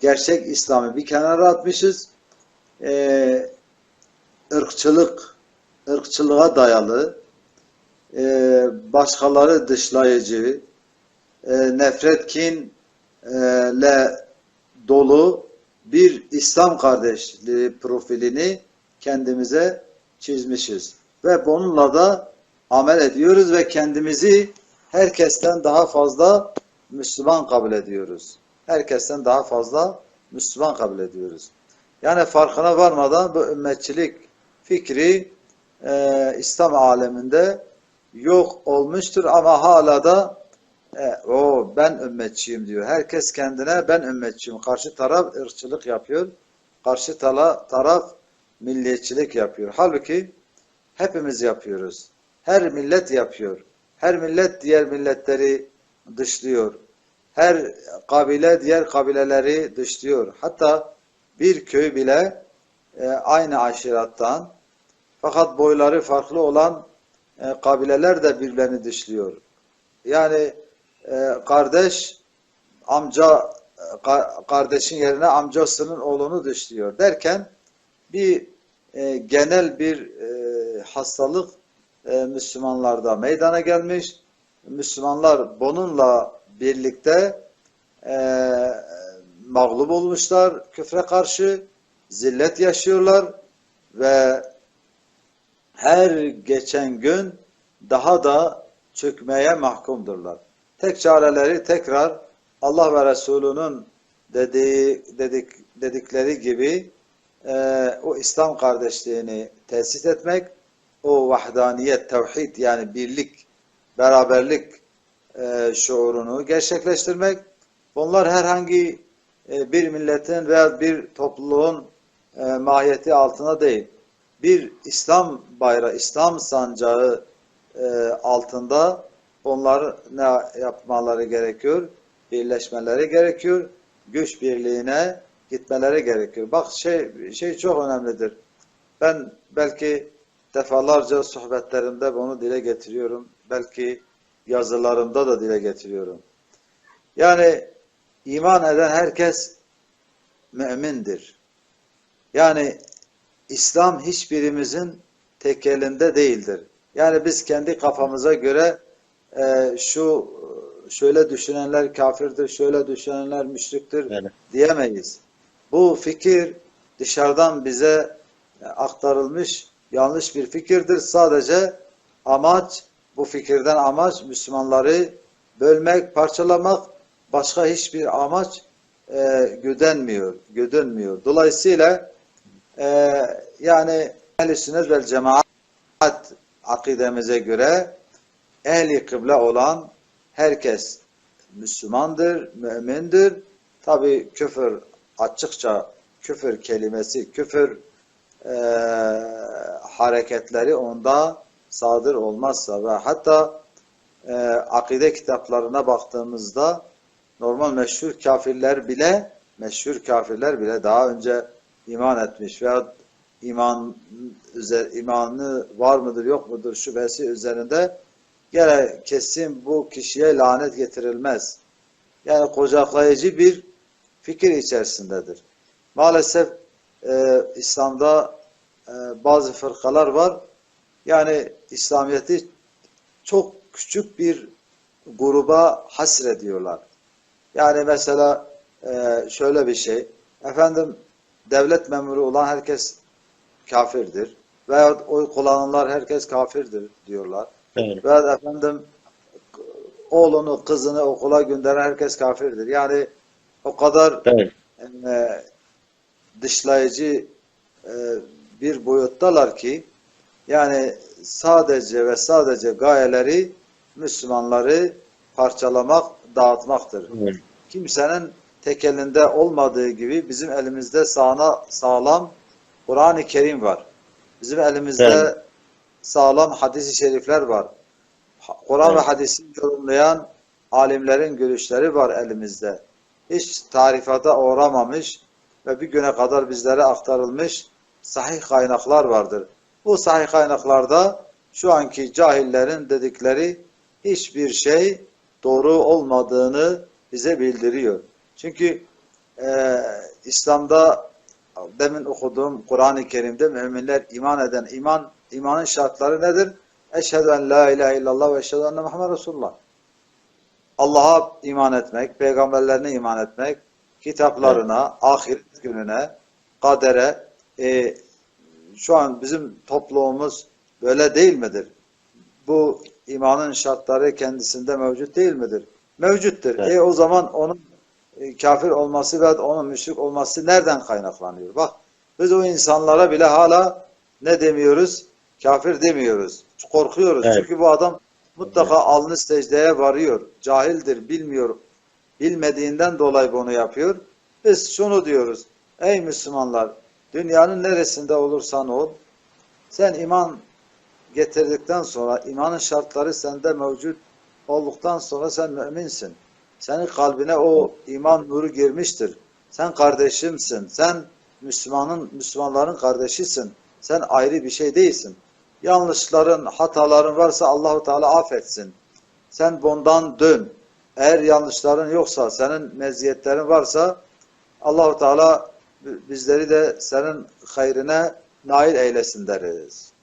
gerçek İslam'ı bir kenara atmışız. Ee, ırkçılık, ırkçılığa dayalı, e, başkaları dışlayıcı, e, nefret, kinle dolu bir İslam kardeşliği profilini kendimize çizmişiz. Ve bununla da amel ediyoruz ve kendimizi herkesten daha fazla Müslüman kabul ediyoruz. Herkesten daha fazla Müslüman kabul ediyoruz. Yani farkına varmadan bu ümmetçilik fikri e, İslam aleminde yok olmuştur ama hala da e, o ben ümmetçiyim diyor. Herkes kendine ben ümmetçiyim. Karşı taraf ırkçılık yapıyor. Karşı tala, taraf milliyetçilik yapıyor. Halbuki hepimiz yapıyoruz. Her millet yapıyor. Her millet diğer milletleri dışlıyor. Her kabile diğer kabileleri dışlıyor. Hatta bir köy bile e, aynı aşirattan fakat boyları farklı olan e, kabileler de birbirlerini dışlıyor. Yani e, kardeş amca e, ka kardeşin yerine amcasının oğlunu dışlıyor derken bir e, genel bir e, hastalık e, Müslümanlarda meydana gelmiş. Müslümanlar bununla birlikte e, mağlup olmuşlar küfre karşı, zillet yaşıyorlar ve her geçen gün daha da çökmeye mahkumdurlar. Tek çareleri tekrar Allah ve Resulü'nün dediği, dedik, dedikleri gibi e, o İslam kardeşliğini tesis etmek, o vahdaniyet, tevhid yani birlik, beraberlik e, şuurunu gerçekleştirmek. Bunlar herhangi e, bir milletin veya bir topluluğun e, mahiyeti altına değil. Bir İslam bayrağı, İslam sancağı e, altında onlar ne yapmaları gerekiyor? Birleşmeleri gerekiyor. Güç birliğine gitmeleri gerekiyor. Bak şey şey çok önemlidir. Ben belki defalarca sohbetlerimde bunu dile getiriyorum. Belki yazılarımda da dile getiriyorum. Yani iman eden herkes mümindir. Yani İslam hiçbirimizin tek elinde değildir. Yani biz kendi kafamıza göre e, şu şöyle düşünenler kafirdir, şöyle düşünenler müşriktir Evet. diyemeyiz. Bu fikir dışarıdan bize aktarılmış yanlış bir fikirdir. Sadece amaç bu fikirden amaç Müslümanları bölmek, parçalamak başka hiçbir amaç e, güdenmiyor, güdünmüyor. Dolayısıyla e, yani ehl-i sünnet vel cemaat akidemize göre ehli kıble olan herkes Müslümandır, mümindir. Tabi küfür açıkça küfür kelimesi, küfür e, hareketleri onda sadır olmazsa ve hatta e, akide kitaplarına baktığımızda normal meşhur kafirler bile meşhur kafirler bile daha önce iman etmiş veya iman üzer, imanı var mıdır yok mudur şüphesi üzerinde gene kesin bu kişiye lanet getirilmez. Yani kucaklayıcı bir fikir içerisindedir. Maalesef e, İslam'da e, bazı fırkalar var. Yani İslamiyet'i çok küçük bir gruba hasrediyorlar. Yani mesela e, şöyle bir şey. Efendim devlet memuru olan herkes kafirdir. Veya oy kullananlar herkes kafirdir diyorlar. Evet. Veya efendim oğlunu, kızını okula gönderen herkes kafirdir. Yani o kadar Evet. e, dışlayıcı e, bir boyuttalar ki yani sadece ve sadece gayeleri Müslümanları parçalamak, dağıtmaktır. Evet. Kimsenin tek elinde olmadığı gibi bizim elimizde sağına, sağlam Kur'an-ı Kerim var. Bizim elimizde Evet. sağlam hadis-i şerifler var. Kur'an ve Evet. hadisi yorumlayan alimlerin görüşleri var elimizde. Hiç tarifata uğramamış ve bir güne kadar bizlere aktarılmış sahih kaynaklar vardır. Bu sahih kaynaklarda şu anki cahillerin dedikleri hiçbir şey doğru olmadığını bize bildiriyor. Çünkü e, İslam'da demin okuduğum Kur'an-ı Kerim'de müminler iman eden iman imanın şartları nedir? Eşhedü en la ilahe illallah ve eşhedü enne Muhammed Resulullah. Allah'a iman etmek, peygamberlerine iman etmek, kitaplarına, ahiret gününe, kadere. E, şu an bizim toplumumuz böyle değil midir? Bu imanın şartları kendisinde mevcut değil midir? Mevcuttur. Evet. E o zaman onun e, kafir olması ve onun müşrik olması nereden kaynaklanıyor? Bak biz o insanlara bile hala ne demiyoruz? Kafir demiyoruz. Korkuyoruz. Evet. Çünkü bu adam mutlaka alnı secdeye varıyor. Cahildir, bilmiyor. Bilmediğinden dolayı bunu yapıyor. Biz şunu diyoruz. Ey Müslümanlar, dünyanın neresinde olursan ol, sen iman getirdikten sonra, imanın şartları sende mevcut olduktan sonra sen müminsin. Senin kalbine o iman nuru girmiştir. Sen kardeşimsin. Sen Müslümanın Müslümanların kardeşisin. Sen ayrı bir şey değilsin. Yanlışların, hataların varsa Allahu Teala affetsin. Sen bundan dön. Eğer yanlışların yoksa, senin meziyetlerin varsa Allahu Teala bizleri de senin hayrine nail eylesin deriz.